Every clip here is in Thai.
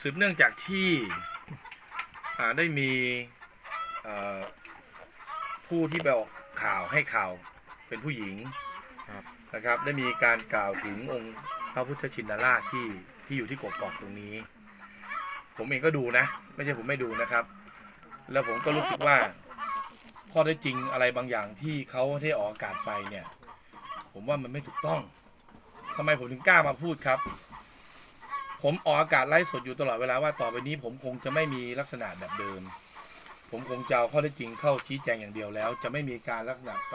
สืบเนื่องจากที่อ่าได้มีเอ่อผู้ที่ไปออกข่าวให้ข่าวเป็นผู้หญิงครับนะครับ ได้มีการกล่าวถึงองค์พระพุทธชินราชที่ที่อยู่ที่กกอกตรงนี้ ผมเองก็ดูนะ ไม่ใช่ผมไม่ดูนะครับ แล้วผมก็รู้สึกว่าข้อได้จริงอะไรบางอย่างที่เขาได้ออกอากาศไปเนี่ย ผมว่ามันไม่ถูกต้องทำไมผมถึงกล้ามาพูดครับ ผมออกอากาศไลฟ์สดอยู่ตลอดเวลาว่าต่อไปนี้ผมคงจะไม่มีลักษณะแบบเดิม ผมคงจะเอาข้อได้จริงเข้าชี้แจงอย่างเดียวแล้ว จะไม่มีการลักษณะไป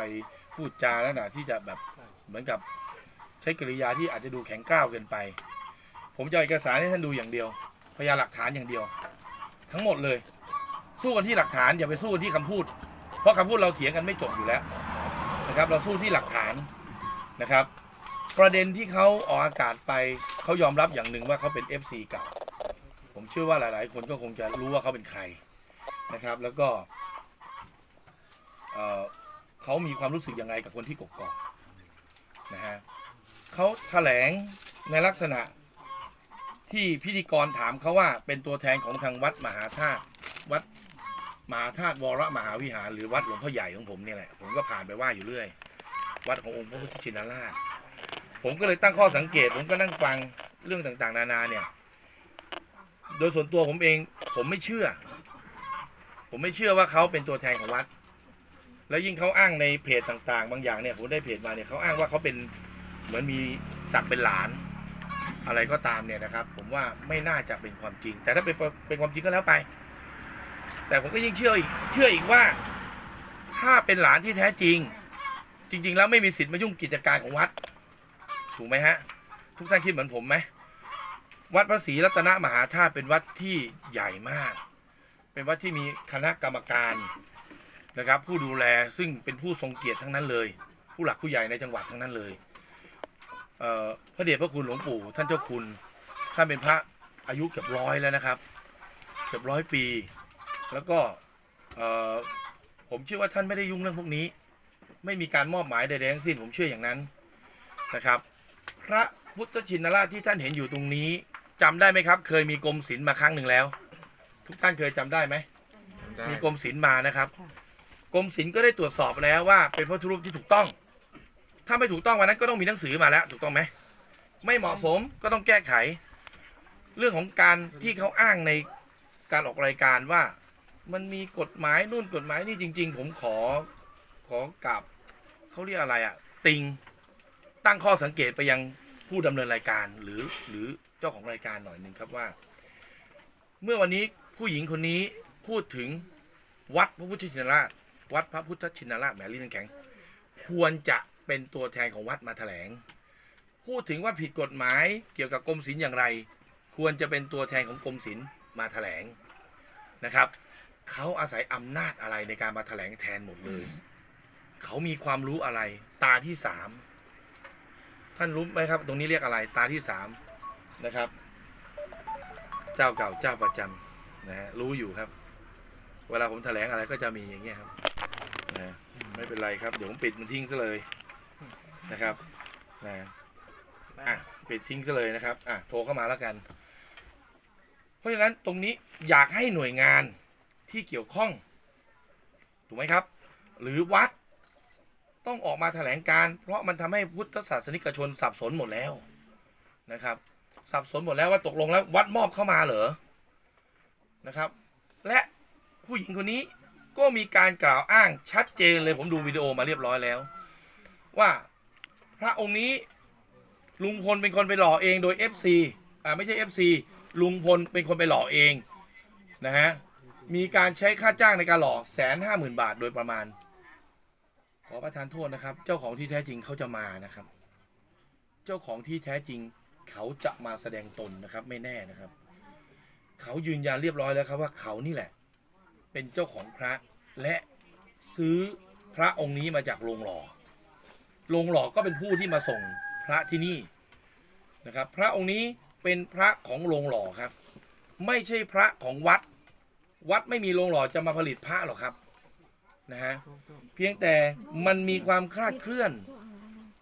พูดจาลักษณะที่จะแบบเหมือนกับใช้กริยาที่อาจจะดูแข็งกร้าวเกินไป ผมจะเอาเอกสารให้ท่านดูอย่างเดียว พยานหลักฐานอย่างเดียว ทั้งหมดเลย สู้กันที่หลักฐานอย่าไปสู้กันที่คำพูด เพราะคำพูดเราเถียงกันไม่จบอยู่แล้วนะครับ เราสู้ที่หลักฐานนะครับ ประเด็นที่เขาออกอากาศไปเขายอมรับอย่างหนึ่งว่าเขาเป็น FC เก่า ผมเชื่อว่าหลาย ๆ คนก็คงจะรู้ว่าเขาเป็นใครนะครับ แล้วก็เอ่อเขามีความรู้สึกยังไงกับคนที่กกอกนะฮะเขาแถลงในลักษณะที่พิธีกรถามเขาว่าเป็นตัวแทนของทางวัดมหาธาตุวัดมหาธาตุวรมหาวิหารหรือวัดหลวงพ่อใหญ่ของผมเนี่ยแหละผมก็ผ่านไปว่าอยู่เรื่อย วัดขององค์พระพุทธชินราช ผมก็เลยตั้งข้อสังเกต ผมก็นั่งฟังเรื่องต่างๆ นานาเนี่ย โดยส่วนตัวผมเอง ผมไม่เชื่อ ผมไม่เชื่อว่าเขาเป็นตัวแทนของวัด แล้วยิ่งเขาอ้างในเพจต่างๆ บางอย่างเนี่ยผมได้เพจมาเนี่ยเขาอ้างว่าเขาเป็นเหมือนมีศักดิ์เป็นหลาน อะไรก็ตามเนี่ยนะครับ ผมว่าไม่น่าจะเป็นความจริง แต่ถ้าเป็นเป็นความจริงก็แล้วไป แต่ผมก็ยิ่งเชื่ออีกเชื่ออีกว่า ถ้าเป็นหลานที่แท้จริง จริง ๆ แล้วไม่มีสิทธิ์มายุ่งกิจการของวัด ถูกไหมฮะ ทุกท่านคิดเหมือนผมไหมวัดพระศรีรัตนมหาธาตุเป็นวัดที่ใหญ่มาก เป็นวัดที่มีคณะกรรมการนะครับ ผู้ดูแลซึ่งเป็นผู้ทรงเกียรติทั้งนั้นเลย ผู้หลักผู้ใหญ่ในจังหวัดทั้งนั้นเลยเอ่อพระเดชพระคุณหลวงปู่ท่านเจ้าคุณท่านเป็นพระอายุเกือบร้อยแล้วนะครับ เกือบร้อยปี แล้วก็เอ่อผมเชื่อว่าท่านไม่ได้ยุ่งเรื่องพวกนี้ ไม่มีการมอบหมายใดๆทั้งสิ้นผมเชื่ออย่างนั้นนะครับ ระพุทธชินราชที่ท่านเห็นอยู่ตรงนี้จำได้ไหมครับ เคยมีกรมศิลป์มาครั้งหนึ่งแล้ว ทุกท่านเคยจำได้ไหมได้มีกรมศิลป์มานะครับกรมศิลป์ก็ได้ตรวจสอบแล้วว่าเป็นพระพุทธรูปที่ถูกต้อง ถ้าไม่ถูกต้องวันนั้นก็ต้องมีหนังสือมาแล้วถูกต้องไหมไม่เหมาะสมก็ต้องแก้ไข เรื่องของการที่เขาอ้างในการออกรายการว่า มันมีกฎหมายนู่นกฎหมายนี่จริง ๆ ผมขอขอกราบเขาเรียกอะไรอะติงตั้งข้อสังเกตไปยัง ผู้ดำเนินรายการหรือหรือเจ้าของรายการหน่อยหนึ่งครับว่า เมื่อวันนี้ผู้หญิงคนนี้พูดถึงวัดพระพุทธชินราช วัดพระพุทธชินราชแหมลิ้นแข็ง ควรจะเป็นตัวแทนของวัดมาแถลง พูดถึงว่าผิดกฎหมายเกี่ยวกับกรมศิลป์อย่างไร ควรจะเป็นตัวแทนของกรมศิลป์มาแถลงนะครับเขาอาศัยอำนาจอะไรในการมาแถลงแทนหมดเลย เขามีความรู้อะไร ตาที่สาม ท่านรู้ไหมครับ ตรงนี้เรียกอะไรตาที่สามนะครับ เจ้าเก่าเจ้าประจำนะฮะรู้อยู่ครับ เวลาผมแถลงอะไรก็จะมีอย่างเงี้ยครับนะไม่เป็นไรครับ เดี๋ยวผมปิดมันทิ้งซะเลยนะครับนะอะปิดทิ้งซะเลยนะครับอะโทรเข้ามาแล้วกัน เพราะฉะนั้นตรงนี้อยากให้หน่วยงานที่เกี่ยวข้อง ถูกไหมครับ หรือวัด ต้องออกมาแถลงการ เพราะมันทำให้พุทธศาสนิกชนสับสนหมดแล้วนะครับ สับสนหมดแล้วว่าตกลงแล้ววัดมอบเข้ามาเหรอนะครับ และผู้หญิงคนนี้ก็มีการกล่าวอ้างชัดเจนเลยผมดูวิดีโอมาเรียบร้อยแล้ว ว่าพระองค์นี้ลุงพลเป็นคนไปหล่อเองโดย FC อ่าไม่ใช่ FC ลุงพลเป็นคนไปหล่อเองนะฮะมีการใช้ค่าจ้างในการหล่อแสนห้าหมื่นบาทโดยประมาณ อประทานโทษนะครับ เจ้าของที่แท้จริงเขาจะมานะครับ เจ้าของที่แท้จริงเขาจะมาแสดงตนนะครับ ไม่แน่นะครับ เขายืนยันเรียบร้อยแล้วครับว่าเขานี่แหละ เป็นเจ้าของพระและซื้อพระองค์นี้มาจากโรงหล่อโรงหล่อก็เป็นผู้ที่มาส่งพระที่นี่นะครับ พระองค์นี้เป็นพระของโรงหล่อครับ ไม่ใช่พระของวัด วัดไม่มีโรงหล่อจะมาผลิตพระหรอกครับ นะฮะเพียงแต่มันมีความคลาดเคลื่อน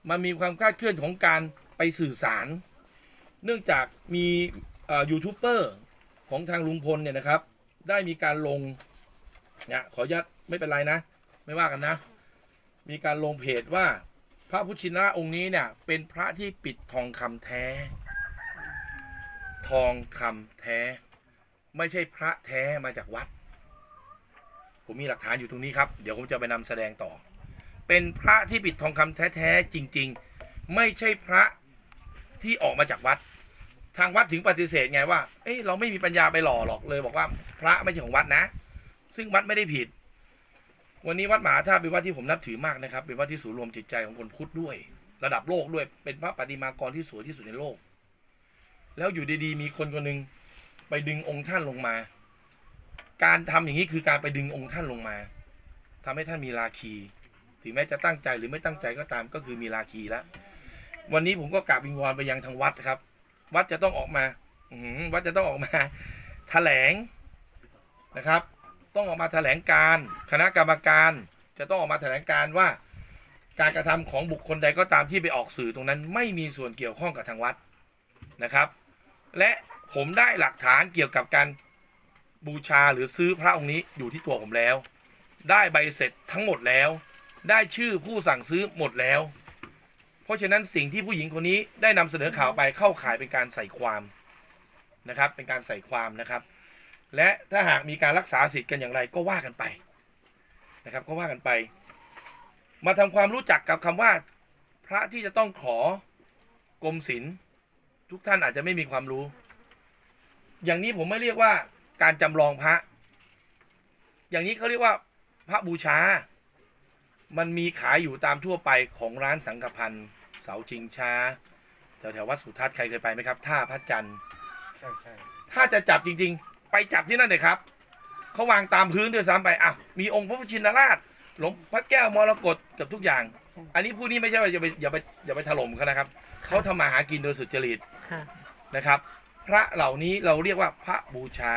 มันมีความคลาดเคลื่อนของการไปสื่อสาร เนื่องจากมียูทูบเบอร์ของทางลุงพลเนี่ยนะครับ ได้มีการลงเนี่ยขออนุญาตไม่เป็นไรนะ ไม่ว่ากันนะ มีการลงเพจว่าพระพุทธชินราองค์นี้เนี่ยเป็นพระที่ปิดทองคำแท้ ทองคำแท้ ไม่ใช่พระแท้มาจากวัด ผมมีหลักฐานอยู่ตรงนี้ครับ เดี๋ยวผมจะไปนำแสดงต่อ เป็นพระที่ปิดทองคำแท้ๆจริง ๆ ไม่ใช่พระที่ออกมาจากวัด ทางวัดถึงปฏิเสธไงว่า เอ้ยเราไม่มีปัญญาไปหล่อหรอกเลย บอกว่าพระไม่ใช่ของวัดนะ ซึ่งวัดไม่ได้ผิด วันนี้วัดมหาธาตุเป็นวัดที่ผมนับถือมากนะครับ เป็นวัดที่ศูนย์รวมจิตใจของคนพุทธด้วย ระดับโลกด้วย เป็นพระปฏิมากรที่สวยที่สุดในโลก แล้วอยู่ดีๆ มีคนคนหนึ่งไปดึงองค์ท่านลงมา การทำอย่างนี้คือการไปดึงองค์ท่านลงมาทำให้ท่านมีราคี ถึงแม้จะตั้งใจหรือไม่ตั้งใจก็ตามก็คือมีราคีแล้ววันนี้ผมก็กราบวิงวอนไปยังทางวัดครับ วัดจะต้องออกมาอืวัดจะต้องออกมาแถลงนะครับ ต้องออกมาแถลงการคณะกรรมการจะต้องออกมาแถลงการว่า การกระทำของบุคคลใดก็ตามที่ไปออกสื่อตรงนั้น ไม่มีส่วนเกี่ยวข้องกับทางวัดนะครับ และผมได้หลักฐานเกี่ยวกับการ บูชาหรือซื้อพระองค์นี้อยู่ที่ตัวผมแล้ว ได้ใบเสร็จทั้งหมดแล้ว ได้ชื่อผู้สั่งซื้อหมดแล้ว เพราะฉะนั้นสิ่งที่ผู้หญิงคนนี้ได้นำเสนอข่าวไปเข้าข่ายเป็นการใส่ความนะครับ เป็นการใส่ความนะครับ และถ้าหากมีการรักษาสิทธิ์กันอย่างไรก็ว่ากันไปนะครับ ก็ว่ากันไป มาทำความรู้จักกับคำว่า พระที่จะต้องขอกรมศิลป์ทุกท่านอาจจะไม่มีความรู้ อย่างนี้ผมไม่เรียกว่า การจำลองพระ อย่างนี้เขาเรียกว่าพระบูชา มันมีขายอยู่ตามทั่วไปของร้านสังฆพันธ์เสาชิงช้าแถวแถวๆวัดสุทัศน์ใครเคยไปไหมครับ ท่าพระจันทร์ใช่ใช่ถ้าจะจับจริง ๆ ไปจับที่นั่นเลยครับเขาวางตามพื้นด้วยซ้ำไปอะมีองค์พระพุทธชินราชหลวงพระแก้วมรกตเกับทุกอย่าง อันนี้ผู้นี้ไม่ใช่ว่าอย่าไปอย่าไปอย่าไปถล่มเขานะครับเขาทำมาหากินโดยสุจริตค่ะ นะครับ พระเหล่านี้เราเรียกว่าพระบูชา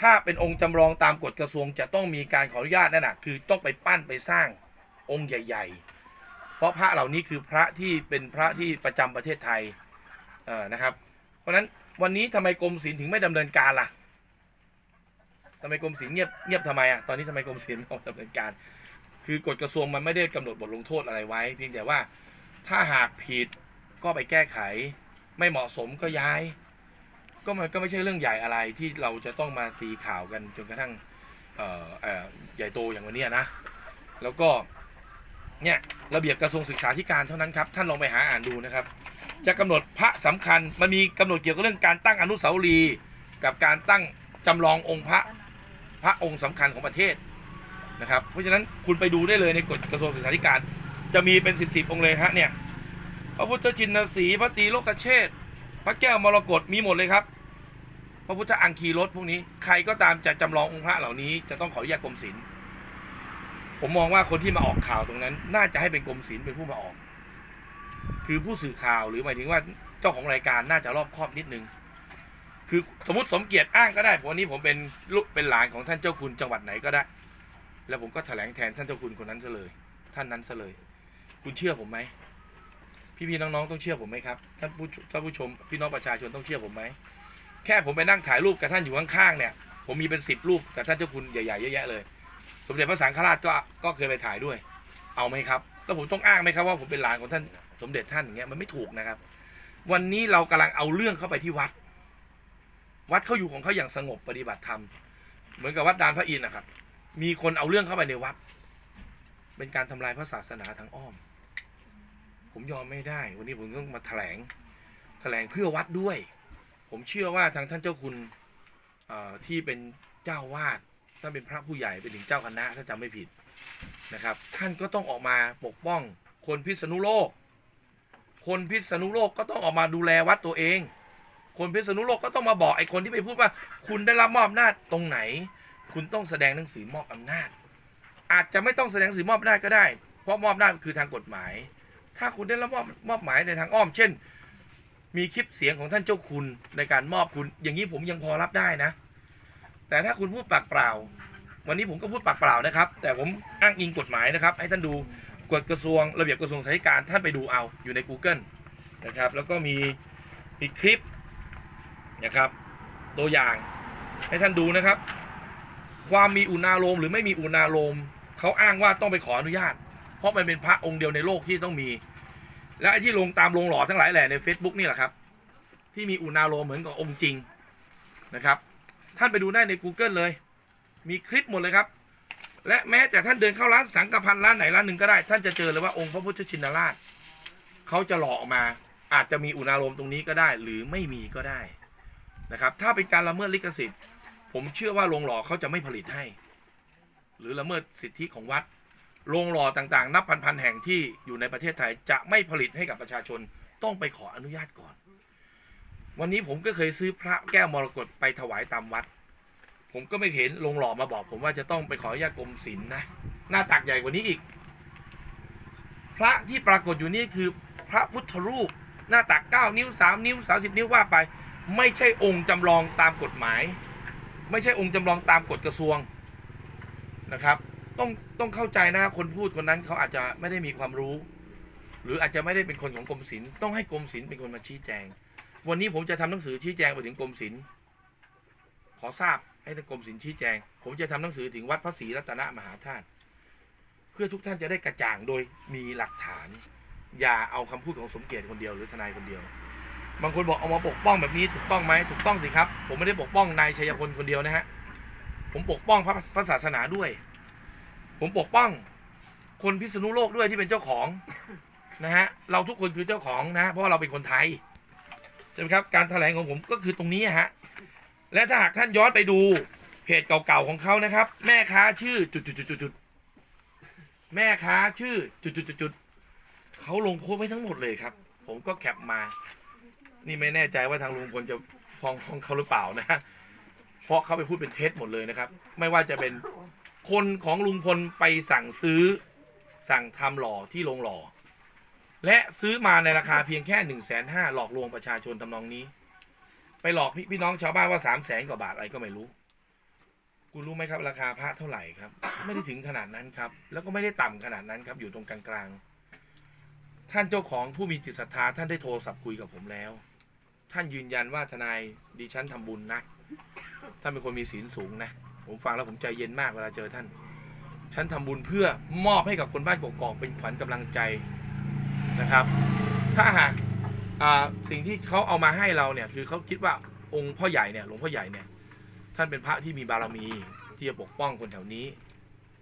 ถ้าเป็นองค์จำลองตามกฎกระทรวงจะต้องมีการขออนุญาตนั่นนะคือต้องไปปั้นไปสร้างองค์ใหญ่ ๆ เพราะพระเหล่านี้คือพระที่เป็นพระที่ประจำประเทศไทยอ่อนะครับ เพราะฉะนั้นวันนี้ทำไมกรมศิลป์ถึงไม่ดำเนินการล่ะทำไมกรมศิลป์เงียบเงียบทำไมอะตอนนี้ทำไมกรมศิลป์ไม่ดำเนินการ คือกฎกระทรวงมันไม่ได้กำหนดบทลงโทษอะไรไว้ เพียงแต่ว่าถ้าหากผิดก็ไปแก้ไข ไม่เหมาะสมก็ย้าย ก็มันก็ไม่ใช่เรื่องใหญ่อะไรที่เราจะต้องมาตีข่าวกันจนกระทั่งเอ่อเอ่อใหญ่โตอย่างวันนี้นะ แล้วก็เนี่ยระเบียบกระทรวงศึกษาธิการเท่านั้นครับท่านลองไปหาอ่านดูนะครับ จะกำหนดพระสำคัญมันมีกำหนดเกี่ยวกับเรื่องการตั้งอนุสาวรีย์กับการตั้งจำลององค์พระพระองค์สำคัญของประเทศนะครับ เพราะฉะนั้นคุณไปดูได้เลยในกฎกระทรวงศึกษาธิการ จะมีเป็นสิบสิบองค์เลยฮะเนี่ยพระพุทธชินสีพระตรีโลกเชษฐ์ ระแก้วมรกตมีหมดเลยครับ พระพุทธอังคีรถพวกนี้ ใครก็ตามจะจำลององค์พระเหล่านี้จะต้องขออนุญาตกรมศิลป์ผมมองว่าคนที่มาออกข่าวตรงนั้น น่าจะให้เป็นกรมศิลป์เป็นผู้มาออก คือผู้สื่อข่าวหรือหมายถึงว่าเจ้าของรายการน่าจะรอบคอบนิดนึง คือสมมติสมเกียรติอ้างก็ได้ผมวันนี้ผมเป็นลูกเป็นหลานของท่านเจ้าคุณจังหวัดไหนก็ได้ แล้วผมก็แถลงแทนท่านเจ้าคุณคนนั้นซะเลย ท่านนั้นซะเลย คุณเชื่อผมไหม พี่ๆน้องๆต้องเชื่อผมไหมครับท่านผู้ท่านผู้ชมพี่น้องประชาชนต้องเชื่อผมไหมแค่ผมไปนั่งถ่ายรูปกับท่านอยู่ข้างๆเนี่ย ผมมีเป็นสิบรูปกับท่านเจ้าคุณใหญ่ๆเยอะแยะเลย สมเด็จพระสังฆราชก็ก็เคยไปถ่ายด้วย เอาไหมครับแล้วผมต้องอ้างไหมครับว่าผมเป็นหลานของท่านสมเด็จท่านอย่างเงี้ยมันไม่ถูกนะครับ วันนี้เรากำลังเอาเรื่องเข้าไปที่วัด วัดเขาอยู่ของเขาอย่างสงบปฏิบัติธรรมเหมือนกับวัดดานพระอินทร์นะครับ มีคนเอาเรื่องเข้าไปในวัด เป็นการทำลายพระศาสนาทางอ้อม ผมยอมไม่ได้ วันนี้ผมต้องมาแถลง แถลงเพื่อวัดด้วย ผมเชื่อว่าทางท่านเจ้าคุณที่เป็นเจ้าวาดท่านเป็นพระผู้ใหญ่เป็นถึงเจ้าคณะถ้าจำไม่ผิดนะครับ ท่านก็ต้องออกมาปกป้อง คนพิษณุโลก คนพิษณุโลกก็ต้องออกมาดูแลวัดตัวเอง คนพิษณุโลกก็ต้องมาบอกไอ้คนที่ไปพูดว่า คุณได้รับมอบอำนาจตรงไหน คุณต้องแสดงหนังสือมอบอำนาจ อาจจะไม่ต้องแสดงหนังสือมอบอำนาจก็ได้ เพราะมอบอำนาจคือทางกฎหมาย ถ้าคุณได้รับมอบมอบหมายในทางอ้อม เช่น มีคลิปเสียงของท่านเจ้าคุณในการมอบคุณ อย่างนี้ผมยังพอรับได้นะ แต่ถ้าคุณพูดปากเปล่า วันนี้ผมก็พูดปากเปล่านะครับ แต่ผมอ้างอิงกฎหมายนะครับ ให้ท่านดูกฎกระทรวงระเบียบกระทรวงสาธารณการท่านไปดูเอาอยู่ใน Google นะครับ แล้วก็มีมีคลิปนะครับตัวอย่างให้ท่านดูนะครับ ความมีอุณาโลมหรือไม่มีอุณาโลมเขาอ้างว่าต้องไปขออนุญาต เพราะมันเป็นพระองค์เดียวในโลกที่ต้องมี และไอ้ที่ลงตามลงหล่อทั้งหลายแหล่ใน Facebook นี่แหละครับ ที่มีอุณาโลเหมือนกับองค์จริงนะครับ ท่านไปดูได้ใน Google เลย มีคลิปหมดเลยครับ และแม้แต่ท่านเดินเข้าร้านสังกพันร้านไหนร้านหนึ่งก็ได้ ท่านจะเจอเลยว่าองค์พระพุทธชินราชเขาจะหล่อออกมา อาจจะมีอุณาโลมตรงนี้ก็ได้ หรือไม่มีก็ได้นะครับ ถ้าเป็นการละเมิดลิขสิทธิ์ ผมเชื่อว่าโรงหล่อเขาจะไม่ผลิตให้ หรือละเมิดสิทธิของวัด โรงหล่อต่างๆ นับพันๆแห่งที่อยู่ในประเทศไทยจะไม่ผลิตให้กับประชาชนต้องไปขออนุญาตก่อน วันนี้ผมก็เคยซื้อพระแก้วมรกตไปถวายตามวัด ผมก็ไม่เห็นโรงหล่อมาบอก ผมว่าจะต้องไปขออนุญาตกรมศิลป์นะ หน้าตักใหญ่กว่านี้อีก พระที่ปรากฏอยู่นี่คือพระพุทธรูปหน้าตัก 9 นิ้ว 3 นิ้ว 30 นิ้วว่าไป ไม่ใช่องค์จำลองตามกฎหมาย ไม่ใช่องค์จำลองตามกฎกระทรวงนะครับ ต้องต้องเข้าใจนะคนพูดคนนั้นเขาอาจจะไม่ได้มีความรู้ หรืออาจจะไม่ได้เป็นคนของกรมศิลป์ต้องให้กรมศิลป์เป็นคนมาชี้แจง วันนี้ผมจะทำหนังสือชี้แจงไปถึงกรมศิลป์ขอทราบให้ทางกรมศิลป์ชี้แจง ผมจะทำหนังสือถึงวัดพระศรีรัตนมหาธาตุเพื่อทุกท่านจะได้กระจ่างโดยมีหลักฐาน อย่าเอาคำพูดของสมเกียรติคนเดียวหรือทนายคนเดียว บางคนบอกเอามาปกป้องแบบนี้ถูกต้องไหมถูกต้องสิครับ ผมไม่ได้ปกป้องนายชัยพลคนเดียวนะฮะผมปกป้องพระศาสนาด้วย ผมปกป้อง คนพิษณุโลกด้วยที่เป็นเจ้าของ นะฮะ เราทุกคนคือเจ้าของนะ เพราะว่าเราเป็นคนไทยใช่ไหมครับ การแถลงของผมก็คือตรงนี้ฮะ และถ้าหากท่านย้อนไปดูเพจเก่าๆของเขานะครับ แม่ค้าชื่อจุดๆๆๆแม่ค้าชื่อจุดๆๆๆเขาลงโพสต์ไว้ทั้งหมดเลยครับ ผมก็แคปมา นี่ไม่แน่ใจว่าทางลุงพลจะฟ้องฟ้องเขาหรือเปล่านะ เพราะเขาไปพูดเป็นเท็จหมดเลยนะครับ ไม่ว่าจะเป็น คนของลุงพลไปสั่งซื้อสั่งทำหล่อที่โรงหล่อ และซื้อมาในราคาเพียงแค่หนึ่งแสนห้าหลอกลวงประชาชนทำนองนี้ ไปหลอกพี่พี่น้องชาวบ้านว่าสามแสนกว่าบาทอะไรก็ไม่รู้คุณรู้ไหมครับ ราคาพระเท่าไหร่ครับ ไม่ได้ถึงขนาดนั้นครับ แล้วก็ไม่ได้ต่ำขนาดนั้นครับ อยู่ตรงกลางๆ ท่านเจ้าของผู้มีจิตศรัทธาท่านได้โทรศัพท์คุยกับผมแล้ว ท่านยืนยันว่าทนายดิฉันทำบุญนะท่านเป็นคนมีศีลสูงนะ ผมฟังแล้วผมใจเย็นมากเวลาเจอท่าน ฉันทำบุญเพื่อมอบให้กับคนบ้านกกอกเป็นขวัญกำลังใจนะครับ ถ้าหากสิ่งที่เขาเอามาให้เราเนี่ยคือเขาคิดว่าองค์พ่อใหญ่เนี่ยหลวงพ่อใหญ่เนี่ยท่านเป็นพระที่มีบารมีที่จะปกป้องคนแถวนี้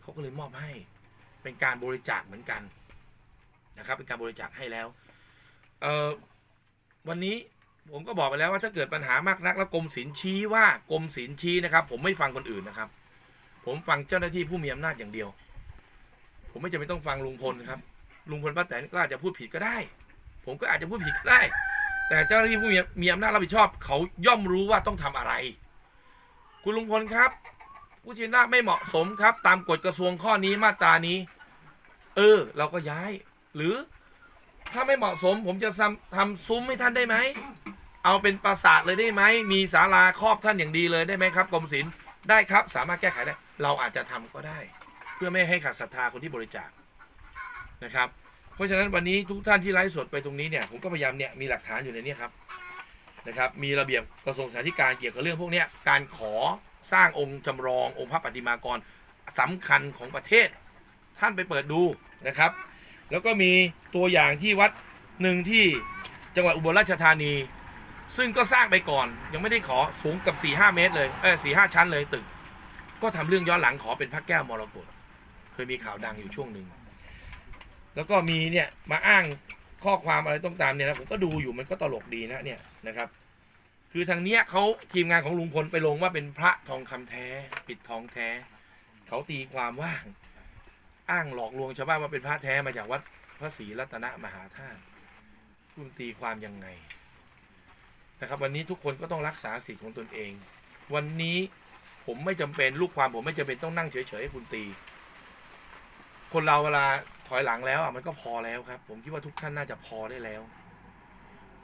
เขาก็เลยมอบให้เป็นการบริจาคเหมือนกันนะครับ เป็นการบริจาคให้แล้ววันนี้ ผมก็บอกไปแล้วว่าถ้าเกิดปัญหามากนักแล้วกรมศิลป์ชี้ว่ากรมศิลป์ชี้นะครับ ผมไม่ฟังคนอื่นนะครับ ผมฟังเจ้าหน้าที่ผู้มีอำนาจอย่างเดียว ผมไม่จำเป็นต้องฟังลุงพลครับลุงพลป้าแตนก็อาจจะพูดผิดก็ได้ ผมก็อาจจะพูดผิดก็ได้ แต่เจ้าหน้าที่ผู้มีมีอำนาจรับผิดชอบ เขาย่อมรู้ว่าต้องทำอะไร คุณลุงพลครับ ผู้ชินราไม่เหมาะสมครับ ตามกฎกระทรวงข้อนี้มาตรานี้ เออ เราก็ย้าย หรือถ้าไม่เหมาะสม ผมจะทำทำซุ้มให้ท่านได้ไหม เอาเป็นปราสาทเลยได้ไหม มีศาลาครอบท่านอย่างดีเลยได้ไหมครับกรมศิลป์ได้ครับ สามารถแก้ไขได้ เราอาจจะทำก็ได้ เพื่อไม่ให้ขาดศรัทธาคนที่บริจาคนะครับ เพราะฉะนั้นวันนี้ทุกท่านที่ไลฟ์สดไปตรงนี้เนี่ยผมก็พยายามเนี่ยมีหลักฐานอยู่ในนี้ครับนะครับ มีระเบียบกระทรวงสาธารณสุขเกี่ยวกับเรื่องพวกนี้การขอสร้างองค์จำลององค์พระปฏิมากรสำคัญของประเทศ ท่านไปเปิดดูนะครับ แล้วก็มีตัวอย่างที่วัดหนึ่งที่จังหวัดอุบลราชธานี ซึ่งก็สร้างไปก่อนยังไม่ได้ขอสูงกับ4ี่ห้าเมตรเลยเออสี่ห้าชั้นเลยตึก ก็ทำเรื่องย้อนหลังขอเป็นพระแก้วมรกตเคยมีข่าวดังอยู่ช่วงหนึ่งแล้วก็มีเนี่ยมาอ้างข้อความอะไรต้องตามเนี่ยนะผมก็ดูอยู่มันก็ตลกดีนะเนี่ยนะครับ คือทางเนี้ยเขาทีมงานของลุงพลไปลงว่าเป็นพระทองคำแท้ปิดทองแท้เขาตีความว่าอ้างหลอกลวงชาวบ้านว่าเป็นพระแท้มาจากวัดพระศรีรัตนมหาธาตุคุณตีความยังไง นะครับ วันนี้ทุกคนก็ต้องรักษาสิทธิ์ของตนเอง วันนี้ผมไม่จำเป็นลูกความผมไม่จำเป็นต้องนั่งเฉยๆให้คุณตี คนเราเวลาถอยหลังแล้วอะมันก็พอแล้วครับ ผมคิดว่าทุกท่านน่าจะพอได้แล้ว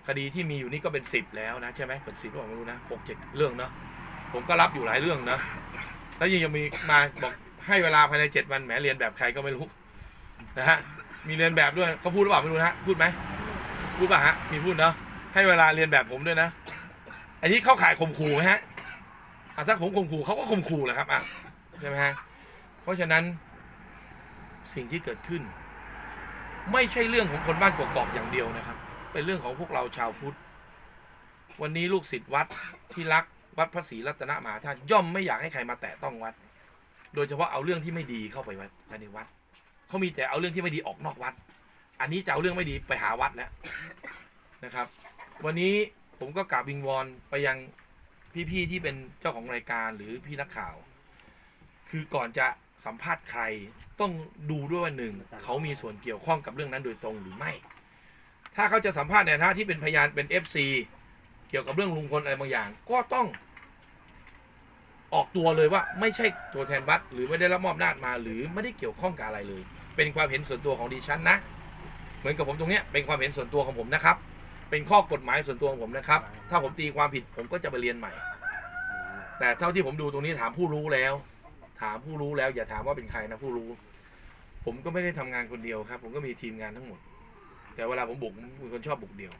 คดีที่มีอยู่นี่ก็เป็นสิบแล้วนะใช่ไหมเกือบสิบผมไม่รู้นะหกเจ็ดเรื่องเนาะผมก็รับอยู่หลายเรื่องนะแล้วยังยังมีมาบอกให้เวลาภายในเจ็ดวันแหมเรียนแบบใครก็ไม่รู้นะฮะมีเรียนแบบด้วยเขาพูดหรือเปล่าไม่รู้นะฮะพูดไหมพูดป่ะฮะมีพูดเนาะ ให้เวลาเรียนแบบผมด้วยนะ อันนี้เข้าข่ายข่มขู่ไหมฮะอะถ้าผมข่มขู่เขาก็ข่มขู่แหละครับอะใช่ไหมฮะ เพราะฉะนั้นสิ่งที่เกิดขึ้น ไม่ใช่เรื่องของคนบ้านกอกๆอย่างเดียวนะครับ เป็นเรื่องของพวกเราชาวพุทธ วันนี้ลูกศิษย์วัดที่รักวัดพระศรีรัตนมหาธาตุย่อมไม่อยากให้ใครมาแตะต้องวัด โดยเฉพาะเอาเรื่องที่ไม่ดีเข้าไปวัดภายในวัด เขามีแต่เอาเรื่องที่ไม่ดีออกนอกวัด อันนี้จะเอาเรื่องไม่ดีไปหาวัดแล้ว นะครับ วันนี้ผมก็กราบวิงวอนไปยังพี่ๆที่เป็นเจ้าของรายการหรือพี่นักข่าว คือก่อนจะสัมภาษณ์ใครต้องดูด้วยว่าหนึ่งเขามีส่วนเกี่ยวข้องกับเรื่องนั้นโดยตรงหรือไม่ ถ้าเขาจะสัมภาษณ์ในฐานะที่เป็นพยานเป็น FC เกี่ยวกับเรื่องลุงพลอะไรบางอย่าง ก็ต้อง ออกตัวเลยว่าไม่ใช่ตัวแทนวัดหรือไม่ได้รับมอบอำนาจมา หรือไม่ได้เกี่ยวข้องกับอะไรเลย เป็นความเห็นส่วนตัวของดิฉันนะ เหมือนกับผมตรงเนี้ยเป็นความเห็นส่วนตัวของผมนะครับ เป็นข้อกฎหมายส่วนตัวของผมนะครับ ถ้าผมตีความผิดผมก็จะไปเรียนใหม่ แต่เท่าที่ผมดูตรงนี้ถามผู้รู้แล้ว ถามผู้รู้แล้ว อย่าถามว่าเป็นใครนะผู้รู้ ผมก็ไม่ได้ทำงานคนเดียวครับ ผมก็มีทีมงานทั้งหมด แต่เวลาผมบุกผมคนชอบบุกเดียว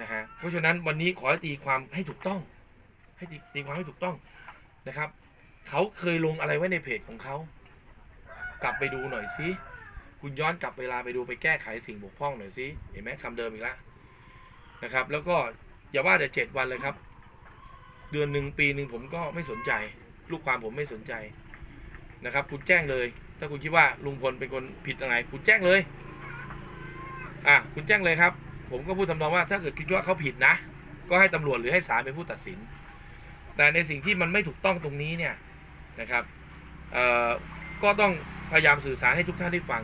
นะฮะเพราะฉะนั้นวันนี้ขอให้ตีความให้ถูกต้อง ให้ตีตีความให้ถูกต้องนะครับ เขาเคยลงอะไรไว้ในเพจของเขา กลับไปดูหน่อยสิคุณย้อนกลับเวลาไปดูไปแก้ไขสิ่งบกพร่องหน่อยสิเห็นไหมคำเดิมอีกแล้ว นะครับ แล้วก็อย่าว่าแต่เจ็ดวันเลยครับ เดือนหนึ่งปีหนึ่งผมก็ไม่สนใจ ลูกความผมไม่สนใจนะครับ คุณแจ้งเลย ถ้าคุณคิดว่าลุงพลเป็นคนผิดอะไรคุณแจ้งเลย อะคุณแจ้งเลยครับ ผมก็พูดทำนองว่าถ้าเกิดคิดว่าเขาผิดนะ ก็ให้ตำรวจหรือให้ศาลเป็นผู้ตัดสิน แต่ในสิ่งที่มันไม่ถูกต้องตรงนี้เนี่ยนะครับเอ่อก็ต้องพยายามสื่อสารให้ทุกท่านได้ฟัง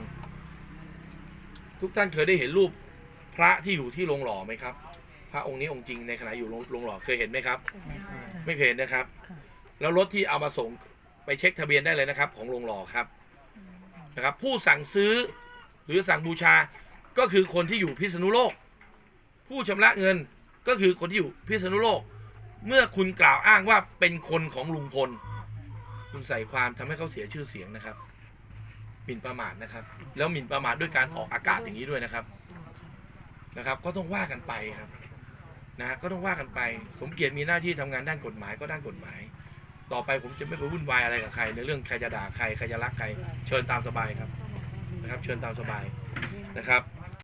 ทุกท่านเคยได้เห็นรูป พระที่อยู่ที่โรงหล่อไหมครับ พระองค์นี้องค์จริงในขณะอยู่โรงโรงหล่อเคยเห็นไหมครับ ไม่เคยเห็นนะครับ แล้วรถที่เอามาส่งไปเช็คทะเบียนได้เลยนะครับ ของโรงหล่อครับนะครับ ผู้สั่งซื้อหรือสั่งบูชาก็คือคนที่อยู่พิษณุโลก ผู้ชำระเงินก็คือคนที่อยู่พิษณุโลก เมื่อคุณกล่าวอ้างว่าเป็นคนของลุงพล คุณใส่ความทำให้เขาเสียชื่อเสียงนะครับหมิ่นประมาทนะครับ แล้วหมิ่นประมาทด้วยการออกอากาศอย่างนี้ด้วยนะครับ นะครับ ก็ต้องว่ากันไปครับนะก็ต้องว่ากันไป สมเกียรติมีหน้าที่ทำงานด้านกฎหมายก็ด้านกฎหมาย ต่อไปผมจะไม่ไปวุ่นวายอะไรกับใคร ในเรื่องใครจะด่าใครใครจะรักใคร เชิญตามสบายครับนะครับ เชิญตามสบายนะครับ